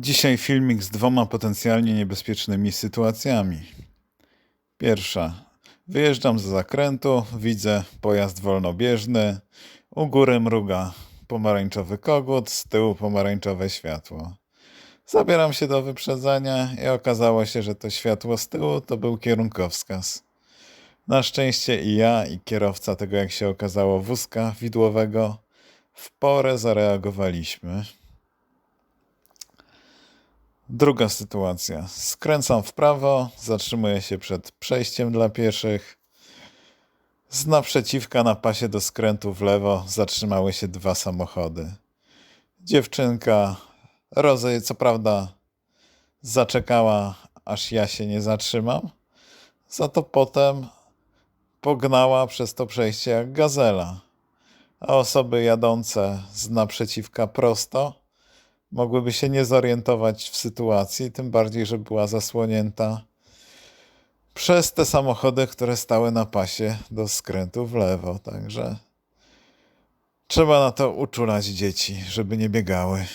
Dzisiaj filmik z dwoma potencjalnie niebezpiecznymi sytuacjami. Pierwsza. Wyjeżdżam z zakrętu, widzę pojazd wolnobieżny, u góry mruga pomarańczowy kogut, z tyłu pomarańczowe światło. Zabieram się do wyprzedzania i okazało się, że to światło z tyłu to był kierunkowskaz. Na szczęście i ja, i kierowca tego, jak się okazało, wózka widłowego w porę zareagowaliśmy. Druga sytuacja. Skręcam w prawo, zatrzymuję się przed przejściem dla pieszych. Z naprzeciwka na pasie do skrętu w lewo zatrzymały się dwa samochody. Dziewczynka, Rozy, co prawda, zaczekała, aż ja się nie zatrzymam, za to potem pognała przez to przejście jak gazela, a osoby jadące z naprzeciwka prosto mogłyby się nie zorientować w sytuacji, tym bardziej, że była zasłonięta przez te samochody, które stały na pasie do skrętu w lewo. Także trzeba na to uczulać dzieci, żeby nie biegały.